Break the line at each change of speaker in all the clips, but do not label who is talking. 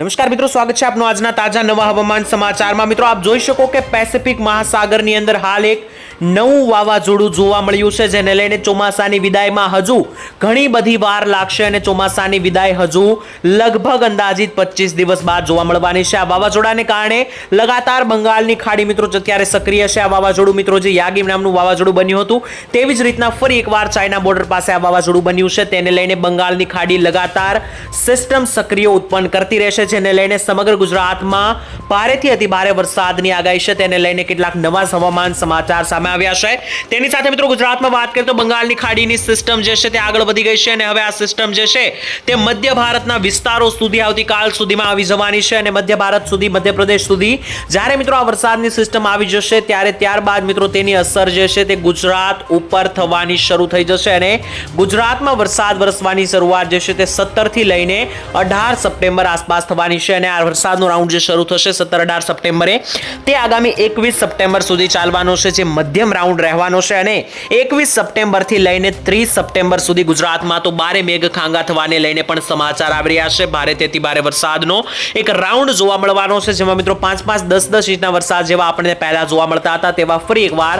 નમસ્કાર મિત્રો, સ્વાગત છે આપનું આજના તાજા નવા હવામાન સમાચારમાં. મિત્રો, આપ જોઈ શકો કે પેસિફિક મહાસાગરની અંદર હાલ એક નવું વાવાઝોડું જોવા મળ્યું છે, જેને લઈને ચોમાસાની વિદાયમાં હજુ ઘણી બધી વાર લાગશે અને ચોમાસાની વિદાય હજુ લગભગ અંદાજિત પચીસ દિવસ બાદ જોવા મળવાની છે. આ વાવાઝોડાને કારણે લગાતાર બંગાળની ખાડી મિત્રો અત્યારે સક્રિય છે. આ વાવાઝોડું મિત્રો જે યાગીમ નામનું વાવાઝોડું બન્યું હતું, તેવી જ રીતના ફરી એકવાર ચાઇના બોર્ડર પાસે આ વાવાઝોડું બન્યું છે. તેને લઈને બંગાળની ખાડી લગાતાર સિસ્ટમ સક્રિય ઉત્પન્ન કરતી રહેશે, જેને લઈને સમગ્ર ગુજરાતમાં ભારેથી અતિ ભારે વરસાદની આગાહી છે. તેને લઈને કેટલાક નવા હવામાન સમાચાર સામે આવ્યા છે. તેની સાથે મિત્રો ગુજરાતમાં વાત કરીએ તો બંગાળની ખાડીની સિસ્ટમ જે છે તે આગળ વધી ગઈ છે અને હવે આ સિસ્ટમ જે છે તે મધ્ય ભારતના વિસ્તારો સુધી આવતીકાલ સુધીમાં આવી જવાની છે અને મધ્ય ભારત સુધી, મધ્યપ્રદેશ સુધી જ્યારે મિત્રો આ વરસાદની સિસ્ટમ આવી જશે ત્યારે ત્યારબાદ મિત્રો તેની અસર જે છે તે ગુજરાત ઉપર થવાની શરૂ થઈ જશે અને ગુજરાતમાં વરસાદ વરસવાની શરૂઆત જે છે તે સત્તરથી લઈને અઢાર સપ્ટેમ્બર આસપાસ થવાની છે અને આ વરસાદનો રાઉન્ડ જે શરૂ થશે સત્તર અઢાર સપ્ટેમ્બરે તે આગામી એકવીસ સપ્ટેમ્બર સુધી ચાલવાનો છે જે મધ્યમ રાઉન્ડ રહેવાનો છે અને એકવીસ સપ્ટેમ્બરથી લઈને ત્રીસ સપ્ટેમ્બર સુધી ગુજરાતમાં તો બારે મેઘ ખાંગા થવાને લઈને પણ સમાચાર આવી રહ્યા છે. ભારે તેથી ભારે વરસાદનો એક રાઉન્ડ જોવા મળવાનો છે. જેમાં મિત્રો પાંચ પાંચ દસ દસ ઇંચના વરસાદ જેવા આપણને પહેલા જોવા મળતા હતા. તેવા ફરી એકવાર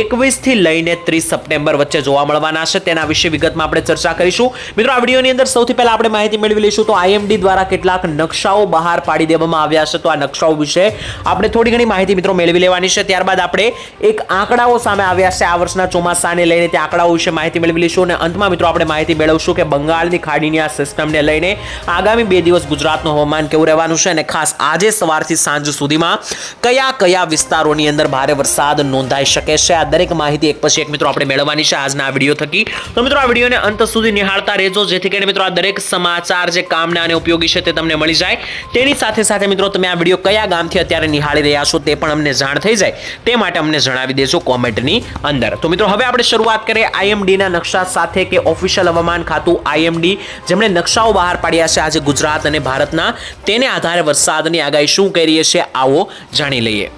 એકવીસથી લઈને ત્રીસ સપ્ટેમ્બર વચ્ચે જોવા મળવાના છે. તેના વિશે વિગતમાં આપણે ચર્ચા કરીશું. મિત્રો, આ વિડીયોની અંદર સૌથી પહેલા આપણે માહિતી મેળવી લઈશું તો આઈએમડી દ્વારા કેટલાક નકશાઓ બહાર પાડી દેવામાં આવ્યા છે. તો આ નકશાઓ વિશે આપણે થોડી ઘણી માહિતી મિત્રો મેળવી લેવાની છે. ત્યારબાદ આપણે એક આંકડાઓ સામે આવ્યા છે આ વર્ષના ચોમાસાને લઈને તે આંકડાઓ વિશે માહિતી મેળવી લઈશું અને અંતમાં મિત્રો આપણે માહિતી મેળવશું કે બંગાળની ખાડીની આ સિસ્ટમને લઈને આગામી બે દિવસ ગુજરાતનું હવામાન કેવું રહેવાનું છે અને ખાસ આજે સવારથી સાંજ સુધીમાં કયા કયા વિસ્તારોની અંદર ભારે વરસાદ નોંધાઈ શકે છે? આ દરેક માહિતી એક પછી એક મિત્રો આપણે મેળવવાની છે આજના આ વીડિયો થકી. તો મિત્રો, આ વિડીયોને અંત સુધી નિહાળતા રહેજો, જેથી કરીને મિત્રો આ દરેક સમાચાર જે કામના અને ઉપયોગી છે તે તમને મળી જાય. તેની સાથે સાથે મિત્રો, તમે આ વીડિયો કયા ગામથી અત્યારે નિહાળી રહ્યા છો તે પણ અમને જાણ થઈ જાય. તે માટે અમને જણાવી દેજો. કોમેન્ટની અંદર. તો મિત્રો, હવે આપણે શરૂઆત કરીએ આઈએમડીના નકશા સાથે કે ઓફિશિયલ હવામાન ખાતું આઈએમડી, જેમણે નકશાઓ બહાર પાડ્યા છે આજે ગુજરાત અને ભારતના. તેને આધારે વરસાદની આગાહી શું કરીએ છે, આવો જાણી લઈએ.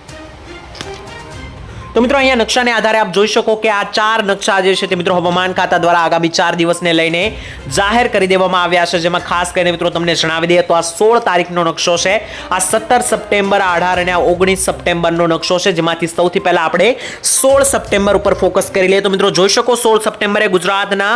તો મિત્રો, અહીંયા નકશાને આધારે આપ જોઈ શકો કે આ ચાર નકશા જે છે તે મિત્રો હવામાન ખાતા દ્વારા આગામી ચાર દિવસને લઈને જાહેર કરી દેવામાં આવ્યા છે. જેમાં ખાસ કરીને મિત્રો તમને જણાવી દઈએ તો આ સોળ તારીખનો નકશો છે. આ સત્તર સપ્ટેમ્બર, આ અઢાર અને આ ઓગણીસ સપ્ટેમ્બરનો નકશો છે. જેમાંથી સૌથી પહેલાં આપણે સોળ સપ્ટેમ્બર ઉપર ફોકસ કરી લઈએ. તો મિત્રો, જોઈ શકો સોળ સપ્ટેમ્બરે ગુજરાતના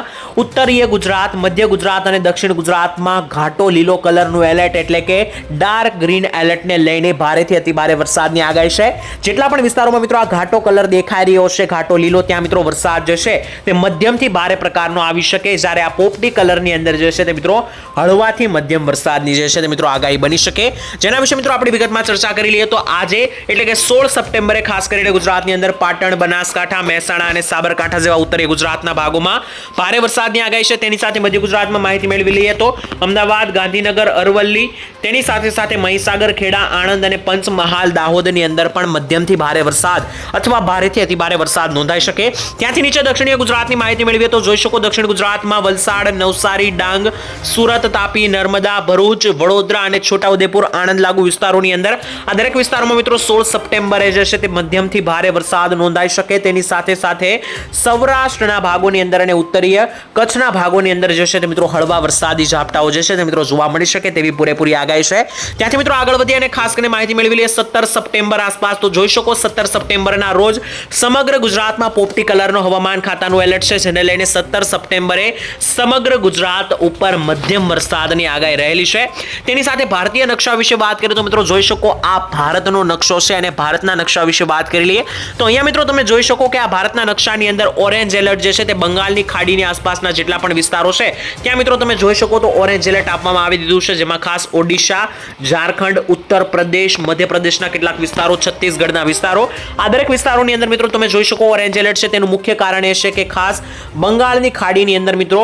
ઉત્તરીય ગુજરાત, મધ્ય ગુજરાત અને દક્ષિણ ગુજરાતમાં ઘાટો લીલો કલરનું એલર્ટ એટલે કે ડાર્ક ગ્રીન એલર્ટને લઈને ભારેથી અતિભારે વરસાદની આગાહી છે. જેટલા પણ વિસ્તારોમાં મિત્રો આ ઘાટો કલર દેખાઈ રહ્યો છે ઘાટો લીલો, ત્યાં મિત્રો વરસાદ જે તે મધ્યમથી ભારે પ્રકારનો આવી શકે જ્યારે આ પોપટી કલરની અંદર જે તે મિત્રો હળવાથી મધ્યમ વરસાદની જે તે મિત્રો આગાહી બની શકે. જેના વિશે મિત્રો આપણે વિગતમાં ચર્ચા કરી લઈએ તો આજે એટલે કે સોળ સપ્ટેમ્બરે ખાસ કરીને ગુજરાતની અંદર પાટણ, બનાસકાંઠા, મહેસાણા અને સાબરકાંઠા જેવા ઉત્તરીય ગુજરાતના ભાગોમાં ભારે વરસાદની આગાહી છે. તેની સાથે મધ્ય ગુજરાતમાં માહિતી મેળવી લઈએ તો અમદાવાદ, ગાંધીનગર, અરવલ્લી, તેની સાથે સાથે મહીસાગર, ખેડા, આણંદ અને પંચમહાલ, દાહોદની અંદર પણ મધ્યમથી ભારે વરસાદ અથવા ભારેથી અતિ ભારે વરસાદ નોંધાઈ શકે. ત્યાંથી નીચે દક્ષિણીય ગુજરાતની માહિતી મેળવીએ તો જોઈ શકો દક્ષિણ ગુજરાતમાં વલસાડ, નવસારી, ડાંગ, સુરત, તાપી, નર્મદા, ભરૂચ, વડોદરા અને છોટાઉદેપુર આણંદ લાગુ વિસ્તારોની અંદર. આ દરેક વિસ્તારોમાં મિત્રો સોળ સપ્ટેમ્બરે જે છે તે મધ્યમથી ભારે વરસાદ નોંધાઈ શકે. તેની સાથે સાથે સૌરાષ્ટ્રના ભાગોની અંદર અને ઉત્તરીય કચ્છના ભાગોની અંદર જે છે તે મિત્રો હળવા વરસાદી ઝાપટાઓ જે છે તે મિત્રો જોવા મળી શકે તેવી પૂરેપૂરી આગાહી છે. ત્યાંથી મિત્રો આગળ વધી અને ખાસ કરીને માહિતી મેળવી લઈએ સત્તર સપ્ટેમ્બર આસપાસ. તો જોઈ શકો સત્તર સપ્ટેમ્બરના રોજ સમગ્ર ગુજરાતમાં પોપટી કલરનો હવામાન ખાતાનું એલર્ટ છે, જેને લઈને સત્તર સપ્ટેમ્બરે સમગ્ર ગુજરાત ઉપર મધ્યમ વરસાદની આગાહી રહેલી છે. તેની સાથે ભારતીય નકશા વિશે વાત કરીએ તો મિત્રો જોઈ શકો આ ભારતનો નકશો છે અને ભારતના નકશા વિશે વાત કરી લઈએ. તો અહીંયા મિત્રો તમે જોઈ શકો કે આ ભારતના નકશાની અંદર ઓરેન્જ એલર્ટ જે છે તે બંગાળની ખાડીની આસપાસના જેટલા પણ વિસ્તારો છે, ત્યાં મિત્રો તમે જોઈ શકો તો ઓરેન્જ એલર્ટ આપવામાં આવી દીધું છે, જેમાં ખાસ ઓડિશા, ઝારખંડ, ઉત્તર પ્રદેશ, મધ્યપ્રદેશના કેટલાક વિસ્તારો, છત્તીસગઢના વિસ્તારો. આ દરેક વિસ્તારોની અંદર મિત્રો તમે જોઈ શકો ઓરેન્જ એલર્ટ છે. તેનું મુખ્ય કારણ એ છે કે ખાસ બંગાળની ખાડીની અંદર મિત્રો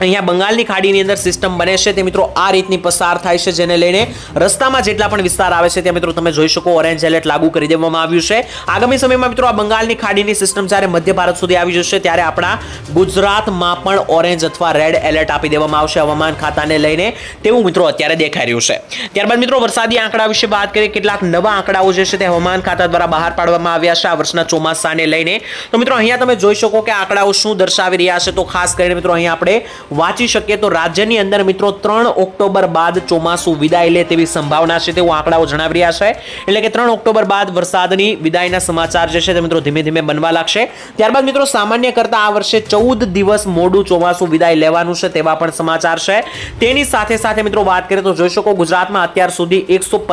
અહીંયા બંગાળની ખાડીની અંદર સિસ્ટમ બને છે તે મિત્રો આ રીતની પસાર થાય છે જેને લઈને રસ્તામાં જેટલા પણ વિસ્તાર આવે છે ત્યાં મિત્રો તમે જોઈ શકો ઓરેન્જ એલર્ટ લાગુ કરી દેવામાં આવ્યું છે. આગામી સમયમાં મિત્રો આ બંગાળની ખાડીની સિસ્ટમ જ્યારે મધ્ય ભારત સુધી આવી જશે ત્યારે આપણા ગુજરાતમાં પણ ઓરેન્જ અથવા રેડ એલર્ટ આપી દેવામાં આવશે હવામાન ખાતાને લઈને તેવું મિત્રો અત્યારે દેખાઈ રહ્યું છે. ત્યારબાદ મિત્રો વરસાદી આંકડા વિશે વાત કરીએ, કેટલાક નવા આંકડાઓ જે છે તે હવામાન ખાતા દ્વારા બહાર પાડવામાં આવ્યા છે આ વર્ષના ચોમાસાને લઈને. તો મિત્રો અહીંયા તમે જોઈ શકો કે આંકડાઓ શું દર્શાવી રહ્યા છે તો ખાસ કરીને મિત્રો અહીંયા આપણે વાંચી શકીએ તો રાજ્યની અંદર મિત્રો ત્રણ ઓક્ટોબર બાદ ચોમાસું વિદાય લે તેવી સંભાવના છે તેવું આંકડાઓ જણાવી રહ્યા છે. એટલે કે ત્રણ ઓક્ટોબર બાદ વરસાદની વિદાયના સમાચાર જે છે તે મિત્રો ધીમે ધીમે બનવા લાગશે. ત્યારબાદ મિત્રો સામાન્ય કરતા આ વર્ષે ચૌદ દિવસ મોડું ચોમાસું વિદાય લેવાનું છે તેવા પણ સમાચાર છે. તેની સાથે સાથે મિત્રો વાત કરીએ તો જોઈ શકો ગુજરાતમાં અત્યાર સુધી એકસો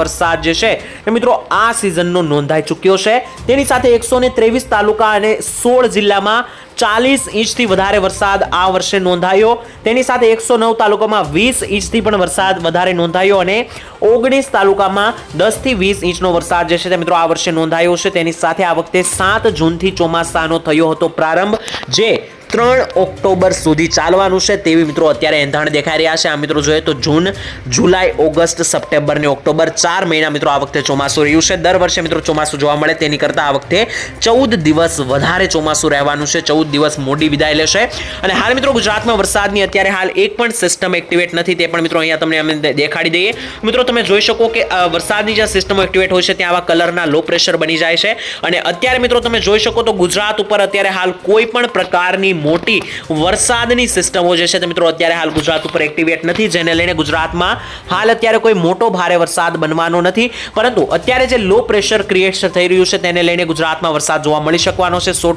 વરસાદ જે છે એ મિત્રો આ સિઝનનો નોંધાઈ ચૂક્યો છે. તેની સાથે એકસો ને ત્રેવીસ તાલુકા અને સોળ જિલ્લામાં ચાલીસ ઇંચથી વધારે વરસાદ આ વર્ષે નોંધાયો. તેની સાથે એકસો નવ તાલુકામાં વીસ ઇંચથી પણ વરસાદ વધારે નોંધાયો અને ઓગણીસ તાલુકામાં દસથી વીસ ઇંચનો વરસાદ જે છે તે મિત્રો આ વર્ષે નોંધાયો છે. તેની સાથે આ વખતે સાત જૂનથી ચોમાસાનો થયો હતો પ્રારંભ, જે ત્રણ ઓક્ટોબર સુધી ચાલવાનું છે તેવી મિત્રો અત્યારે એંધાણ દેખાઈ રહ્યા છે. આ મિત્રો જોઈએ તો જૂન, જુલાઈ, ઓગસ્ટ, સપ્ટેમ્બર ને ઓક્ટોબર ચાર મહિના મિત્રો આ વખતે ચોમાસું રહ્યું છે. દર વર્ષે મિત્રો ચોમાસું જોવા મળે તેની કરતાં આ વખતે ચૌદ દિવસ વધારે ચોમાસું રહેવાનું છે. ચૌદ દિવસ મોડી વિદાય લેશે. અને હાલ મિત્રો ગુજરાતમાં વરસાદની અત્યારે હાલ એક પણ સિસ્ટમ એક્ટિવેટ નથી. તે પણ મિત્રો અહીંયા તમને અમે દેખાડી દઈએ. મિત્રો તમે જોઈ શકો કે વરસાદની જે સિસ્ટમ એક્ટિવેટ હોય છે, ત્યાં આવા કલરના લો પ્રેશર બની જાય છે. અને અત્યારે મિત્રો તમે જોઈ શકો તો ગુજરાત ઉપર અત્યારે હાલ કોઈ પણ પ્રકારની મોટી વરસાદની સિસ્ટમો જે છે તે મિત્રો અત્યારે હાલ ગુજરાત ઉપર એક્ટિવેટ નથી, જેને લઈને ગુજરાતમાં હાલ અત્યારે કોઈ મોટો ભારે વરસાદ બનવાનો નથી. પરંતુ અત્યારે જે લો પ્રેશર ક્રિએટ થઈ રહ્યું છે તેને લઈને ગુજરાતમાં વરસાદ જોવા મળી શકવાનો છે સો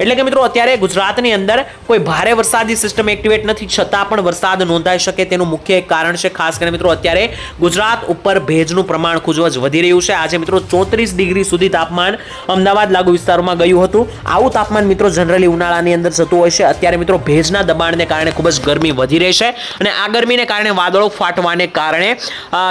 એટલે કે મિત્રો અત્યારે ગુજરાતની અંદર કોઈ ભારે વરસાદની સિસ્ટમ એક્ટિવેટ નથી, છતાં પણ વરસાદ નોંધાઈ શકે તેનું મુખ્ય કારણ છે. ખાસ કરીને મિત્રો અત્યારે ગુજરાત ઉપર ભેજનું પ્રમાણ ખૂબ જ વધી રહ્યું છે. આજે મિત્રો ચોત્રીસ ડિગ્રી સુધી તાપમાન અમદાવાદ લાગુ વિસ્તારોમાં ગયું હતું. આવું તાપમાન મિત્રો જનરલી ઉનાળાની અંદર જતું હોય છે. અત્યારે મિત્રો ભેજના દબાણને કારણે ખૂબ જ ગરમી વધી રહી છે અને આ ગરમીને કારણે વાદળો ફાટવાને કારણે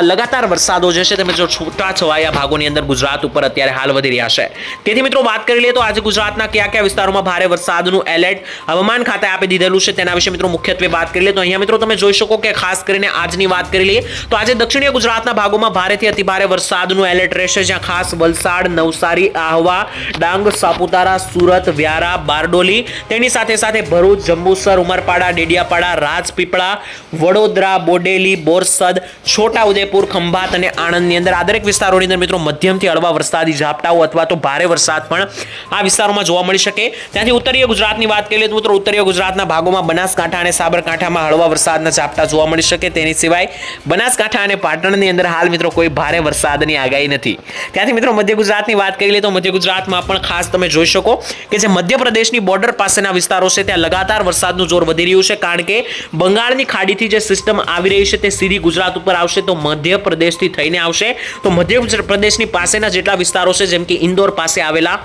લગાતાર વરસાદો જે છે તમે જો છૂટા છવાયા ભાગોની અંદર ગુજરાત ઉપર અત્યારે હાલ વધી રહ્યા છે. તેથી મિત્રો વાત કરી લઈએ તો આજે ગુજરાતના કયા કયા વિસ્તારોમાં ભારે વરસાદનું એલર્ટ હવામાન ખાતે આપી દીધેલું છે તેના વિશે મિત્રો મુખ્યત્વે વાત કરી લઈએ તો અહીંયા મિત્રો તમે જોઈ શકો કે ખાસ કરીને આજની વાત કરી લઈએ તો આજે દક્ષિણીય ગુજરાતના ભાગોમાં ભારેથી અતિભારે વરસાદનું એલર્ટ રહેશે. જ્યાં ખાસ વલસાડ, નવસારી, આહવા, ડાંગ, સાપુતારા, સુરત, વ્યારા, બારડોલી તેની સાથે સાથે ભરૂચ, જંબુસર, ઉમરપાડા, ડેડિયાપાડા, રાજપીપળા, વડોદરા, બોડેલી, બોરસદ, છોટાઉદેપુર, ખંભાત અને આણંદની અંદર આ દરેક વિસ્તારોની અંદર મિત્રો મધ્યમથી હળવા વરસાદી ઝાપટાઓ અથવા તો ભારે વરસાદ પણ આ વિસ્તારોમાં જોવા મળી શકે. ત્યાંથી ઉત્તરીય ગુજરાતની વાત કરીએ તો મિત્રો ઉત્તરીય ગુજરાતના ભાગોમાં બનાસકાંઠા અને સાબરકાંઠામાં હળવા વરસાદના ઝાપટા જોવા મળી શકે. તેની સિવાય બનાસકાંઠા અને પાટણની અંદર હાલ મિત્રો કોઈ ભારે વરસાદની આગાહી નથી. ત્યાંથી મિત્રો મધ્ય ગુજરાતની વાત કરી લઈએ તો મધ્ય ગુજરાતમાં પણ ખાસ તમે જોઈ શકો કે જે મધ્યપ્રદેશની બોર્ડર પાસેના વિસ્તારો છે, ત્યાં લગાતાર વરસાદનું જોર વધી રહ્યું છે, કારણ કે બંગાળની ખાડીથી જે સિસ્ટમ આવી રહી છે, તે સીધી ગુજરાત ઉપર આવશે, તો મધ્યપ્રદેશથી થઈને આવશે. તો મધ્ય પ્રદેશની પાસેના જેટલા વિસ્તારો છે, જેમ કે ઇન્દોર પાસે આવેલા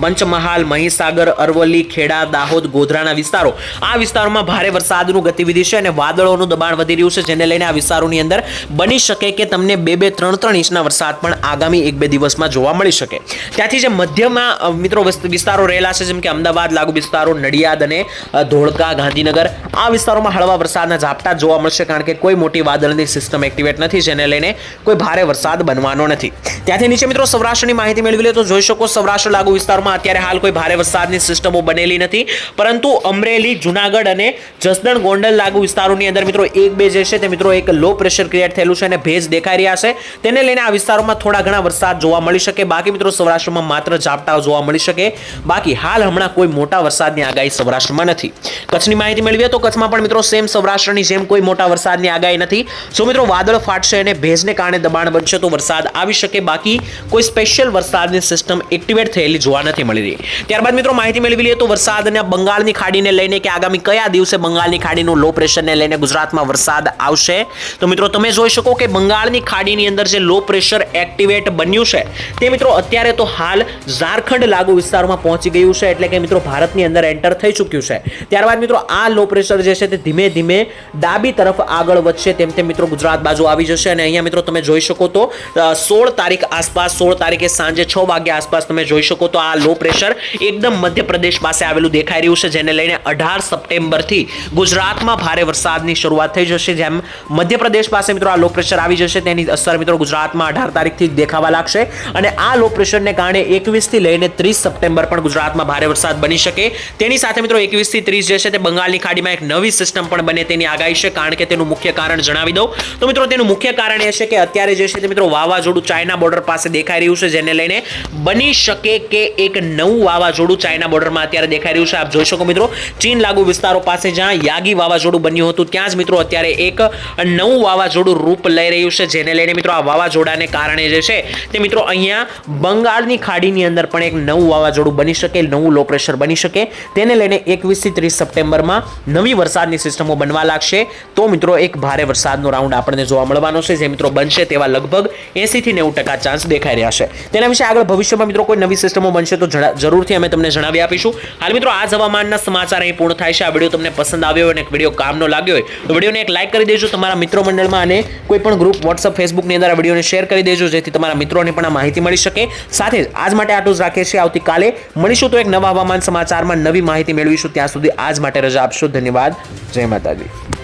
પંચમહાલ, મહીસાગર, અરવલ્લી, ખેડા, દાહોદ, ગોધરાના વિસ્તારો. આ વિસ્તારોમાં ભારે વરસાદનું ગતિવિધિ છે અને વાદળોનું દબાણ વધી રહ્યું છે, જેને લઈને આ વિસ્તારોની અંદર બની શકે કે તમને બે બે ત્રણ ત્રણ ઇંચના વરસાદ પણ આગામી એક બે દિવસમાં જોવા મળી શકે. ત્યાંથી જે મધ્યમાં મિત્રો વસ્ત- વિસ્તારો રહેલા છે, જેમ કે અમદાવાદ, લાગુ વિસ્તારો, નડિયાદ અને ધોળકા, ગાંધીનગર, આ વિસ્તારોમાં હળવા વરસાદના ઝાપટા જોવા મળશે કારણ કે કોઈ મોટી વાદળની સિસ્ટમ એક્ટિવેટ નથી, જેને લઈને કોઈ ભારે વરસાદ બનવાનો નથી. ત્યાંથી નીચે મિત્રો સૌરાષ્ટ્રની માહિતી મેળવી લે તો જોઈ શકો સૌરાષ્ટ્ર, લાગુ વિસ્તારમાં અત્યારે હાલ કોઈ ભારે વરસાદની સિસ્ટમો બનેલી નથી. પરંતુ અમરેલી, જુનાગઢ અને જસદણ, ગોંડલ લાગુ વિસ્તારોની અંદર મિત્રો એક બે જે છે તે મિત્રો એક લો પ્રેશર ક્રિએટ થયેલું છે અને ભેજ દેખાઈ રહ્યા છે. તેને લઈને આ વિસ્તારોમાં થોડા ઘણા વરસાદ જોવા મળી શકે. બાકી મિત્રો સૌરાષ્ટ્રમાં માત્ર ઝાપટાઓ જોવા મળી શકે. બાકી હાલ હમણાં કોઈ મોટા વરસાદની આગાહી સૌરાષ્ટ્રમાં નથી. કચ્છની માહિતી મેળવીએ તો કચ્છમાં પણ મિત્રો સેમ સૌરાષ્ટ્રની જેમ કોઈ મોટા વરસાદની આગાહી નથી. જો મિત્રો વાદળ ફાટશે અને ભેજને કારણે દબાણ બનશે તો વરસાદ આવી શકે. બાકી કોઈ સ્પેશિયલ વરસાદની સિસ્ટમ એક્ટિવેટ થયેલી જોવા નથી. મળી રહી. ત્યારબાદ મિત્રો માહિતી મેળવી લઈએ તો વરસાદના બંગાળની ખાડીને લઈને કે આગામી કયા દિવસે બંગાળની ખાડીનું લો પ્રેશરને લઈને ગુજરાતમાં વરસાદ આવશે? તો મિત્રો તમે જોઈ શકો કે બંગાળની ખાડીની અંદર જે લો પ્રેશર એક્ટિવેટ બન્યું છે, તે મિત્રો અત્યારે તો હાલ ઝારખંડ લાગુ વિસ્તારમાં પહોંચી ગયું છે, એટલે કે મિત્રો ભારતની અંદર એન્ટર થઈ ચૂક્યું છે. ત્યારબાદ મિત્રો આ લો પ્રેશર જે છે તે ધીમે ધીમે ડાબી તરફ આગળ વધશે, તેમ તેમ મિત્રો ગુજરાત બાજુ આવી જશે અને અહીંયા મિત્રો તમે જોઈ શકો તો સોળ તારીખ આસપાસ, સોળ તારીખે સાંજે છ વાગ્યા આસપાસ તમે જોઈ શકો તો આ લો પ્રેશર એકદમ મધ્યપ્રદેશ પાસે આવેલું દેખાઈ રહ્યું છે, જેને લઈને અઢાર સપ્ટેમ્બરથી ગુજરાતમાં ભારે વરસાદની શરૂઆત થઈ જશે. જેમ મધ્યપ્રદેશ પાસે મિત્રો આ લો પ્રેશર આવી જશે, તેની અસર મિત્રો ગુજરાતમાં અઢાર તારીખથી દેખાવા લાગશે. અને આ લો પ્રેશરને કારણે એકવીસથી લઈને ત્રીસ સપ્ટેમ્બર પણ ગુજરાતમાં ભારે વરસાદ બની શકે. તેની સાથે મિત્રો એકવીસથી ત્રીસ જે છે તે બંગાળની ખાડીમાં એક નવી સિસ્ટમ પણ બને તેની આગાહી છે, કારણ કે તેનું મુખ્ય કારણ જણાવી દઉં. તો મિત્રો તેનું મુખ્ય કારણ એ છે કે અત્યારે જે છે તે મિત્રો વાવાઝોડું ચાઇના બોર્ડર પાસે દેખાઈ રહ્યું છે, જેને લઈને બની શકે કે એક એક નવું વાવાઝોડું ચાઇના બોર્ડરમાં અત્યારે દેખાઈ રહ્યું છે. આપ જોઈ શકો મિત્રો, ચીન લાગુ વિસ્તારો પાસે જ્યાં યાગી વાવાઝોડું બન્યું હતું, ત્યાં જ મિત્રો અત્યારે એક નવું વાવાઝોડું રૂપ લઈ રહ્યું છે, જેને લઈને મિત્રો આ વાવાઝોડાને કારણે જે છે તે મિત્રો અહીંયા બંગાળની ખાડીની અંદર પણ એક નવું વાવાઝોડું બની શકે, નવું લો પ્રેશર બની શકે. તેને લઈને એકવીસથી ત્રીસ સપ્ટેમ્બરમાં નવી વરસાદની સિસ્ટમો બનવા લાગશે. તો મિત્રો એક ભારે વરસાદનો રાઉન્ડ આપણને જોવા મળવાનો છે. જે મિત્રો બનશે તેવા લગભગ એંસીથી નેવું ટકા ચાન્સ દેખાઈ રહ્યા છે. તેના વિશે આગળ ભવિષ્યમાં મિત્રો કોઈ નવી સિસ્ટમો બનશે તો જણા- જરૂરથી અમે તમને જણાવી આપીશું. હાલ મિત્રો, આ હવામાનના સમાચાર અહીં પૂર્ણ થાય છે. આ વીડિયો તમને પસંદ આવ્યો હોય અને વીડિયો કામનો લાગ્યો હોય, તો વિડીયોને એક લાઈક કરી દેજો, તમારા મિત્રો મંડળમાં અને કોઈ પણ ગ્રુપ વોટ્સઅપ ફેસબુકની અંદર આ વિડીયોને શેર કરી દેજો, જેથી તમારા મિત્રોને પણ આ માહિતી મળી શકે. સાથે જ આજ માટે આટલું જ રાખીએ છીએ. આવતીકાલે મળીશું તો એક નવા હવામાન સમાચારમાં નવી માહિતી મેળવીશું. ત્યાં સુધી આજ માટે રજા આપશો. ધન્યવાદ. જય માતાજી.